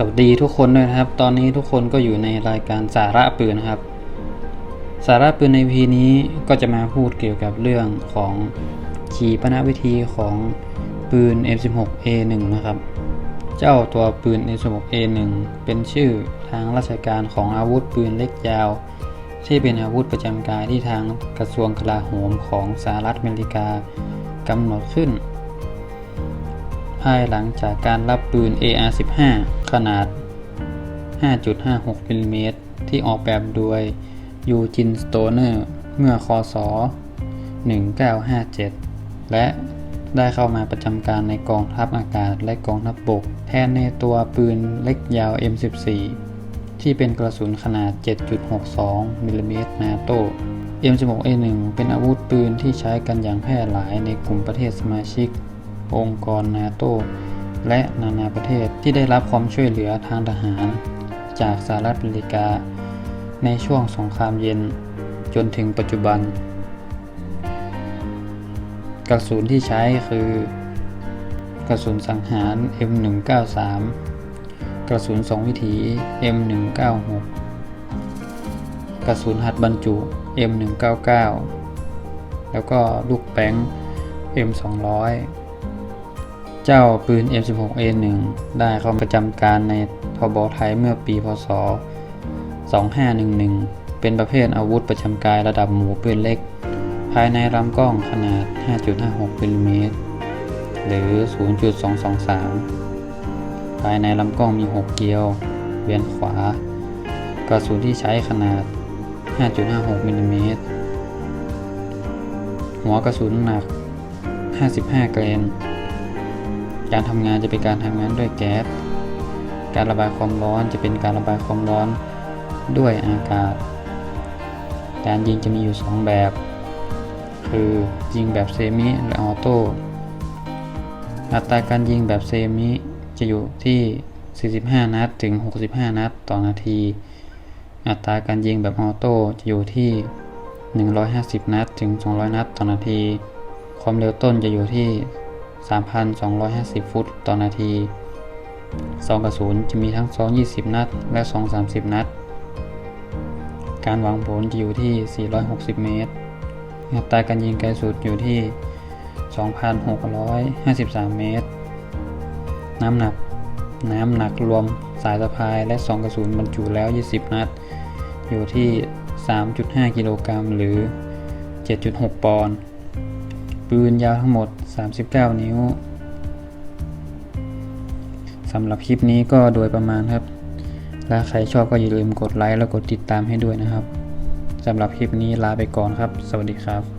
สวัสดีทุกคนด้วยนะครับ ตอนนี้ทุกคนก็อยู่ในรายการสาระปืนนะครับ สาระปืนในพีนี้ก็จะมาพูดเกี่ยวกับเรื่องของขีปนาวิธีของปืน M16A1 นะครับ เจ้าตัวปืน M16A1 เป็นชื่อทางราชการของอาวุธปืนเล็กยาว ที่เป็นอาวุธประจำกายที่ทางกระทรวงกลาโหมของสหรัฐอเมริกากำหนดขึ้นายหลังจากการรับปืน AR-15 ขนาด 5.56มิลลิเมตรที่ออกแบบโดยยูจินสโตเนอร์เมื่อคศ 1957 และได้เข้ามาประจำการในกองทัพอากาศและกองทัพบบก แทนในตัวปืนเล็กยาว M14 ที่เป็นกระสุนขนาด 7.62มิลลิเมตรนาโต M16A1 เป็นอาวุธปืนที่ใช้กันอย่างแพร่หลายในกลุ่มประเทศสมาชิก องค์กรนาโตและนานาประเทศที่ได้รับความช่วยเหลือทางทหาร จากสหรัฐอเมริกา ในช่วงสงครามเย็นจนถึงปัจจุบัน กระสุนที่ใช้คือ กระสุนสังหาร M193 กระสุนสองวิถี M196 กระสุนหัดบรรจุ M199 แล้วก็ลูกแป้ง M200 เจ้าปืน M16A1 ได้เข้าประจำการในทบไทยเมื่อปีพศ 2511 เป็นประเภทอาวุธประจำกายระดับหมูปืนเล็ก ภายในลำกล้องขนาด 5.56มิลลิเมตรหรือ 0.223 ภายในลำกล้องมี 6 เกลียว เวียนขวา กระสุนที่ใช้ขนาด 5.56มิลลิเมตรหัวกระสุนหนัก 55 เกรน การทำงานจะเป็นการทำงานด้วยแก๊ส การระบายความร้อนจะเป็นการระบายความร้อนด้วยอากาศ การยิงจะมีอยู่ 2 แบบ คือยิงแบบเซมิและออโต้ อัตราการยิงแบบเซมิจะอยู่ที่ 45 นัดถึง 65 นัดต่อนาที อัตราการยิงแบบออโต้จะอยู่ที่ 150 นัดถึง 200 นัดต่อนาที ความเร็วต้นจะอยู่ที่ 3,250 ฟุตต่อนาทีซองกระสุนจะมีทั้งซอง 20 นัด และซอง 30 นัด การวางผลจะอยู่ที่ 460 เมตรอัตราการยิงไกลสุดอยู่ที่ 2,653 เมตร น้ำหนัก น้ำหนักรวมสายสะพายและซองกระสุนบรรจุแล้ว 20 นัด อยู่ที่ 3.5 กิโลกรัมหรือ 7.6 ปอนด์ ปืนยาวทั้งหมด 39 นิ้วสำหรับคลิปนี้ก็โดยประมาณครับ และใครชอบก็อย่าลืมกดไลค์แล้วกดติดตามให้ด้วยนะครับสำหรับคลิปนี้ลาไปก่อนครับ สวัสดีครับ